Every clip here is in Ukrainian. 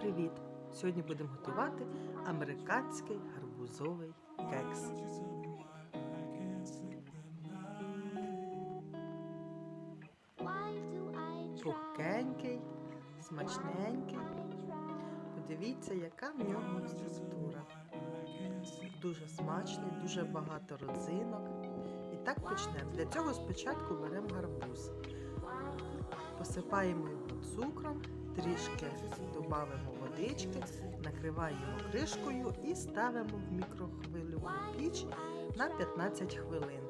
Привіт! Сьогодні будемо готувати американський гарбузовий кекс. Пухкенький, смачненький. Подивіться, яка в нього структура. Дуже смачний, дуже багато родзинок. І так почнемо. Для цього спочатку беремо гарбуз. Посипаємо його цукром, трішки додаємо водички, накриваємо кришкою і ставимо в мікрохвильову піч на 15 хвилин.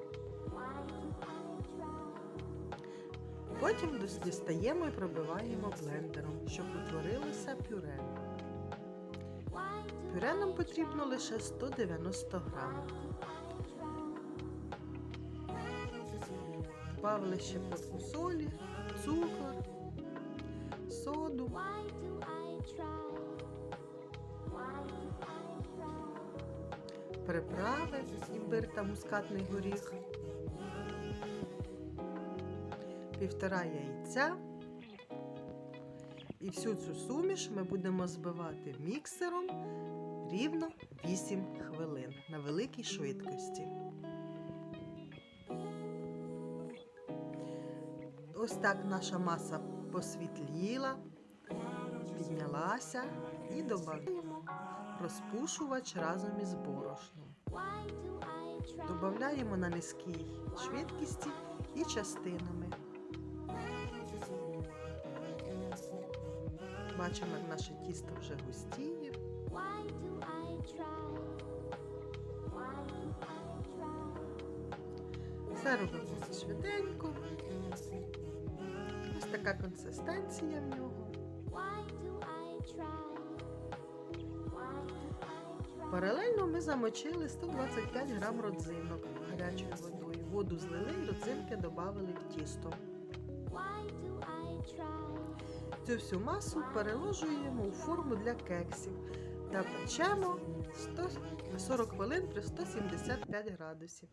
Потім дістаємо і пробиваємо блендером, щоб утворилося пюре. Пюре нам потрібно лише 190 грамів. Добавили ще плитку солі, цукор, приправи, імбир та мускатний горіх, півтора яйця. І всю цю суміш ми будемо збивати міксером рівно 8 хвилин на великій швидкості. Ось так наша маса посвітліла, піднялася і додаємо розпушувач разом із борошном. Додаємо на низькій швидкості і частинами. Бачимо, як наше тісто вже густіє. Все робимо швиденько. Ось така консистенція в нього. Паралельно ми замочили 125 грам родзинок гарячою водою. Воду злили і родзинки додали в тісто. Цю всю масу переложуємо у форму для кексів та печемо 140 хвилин при 175 градусів.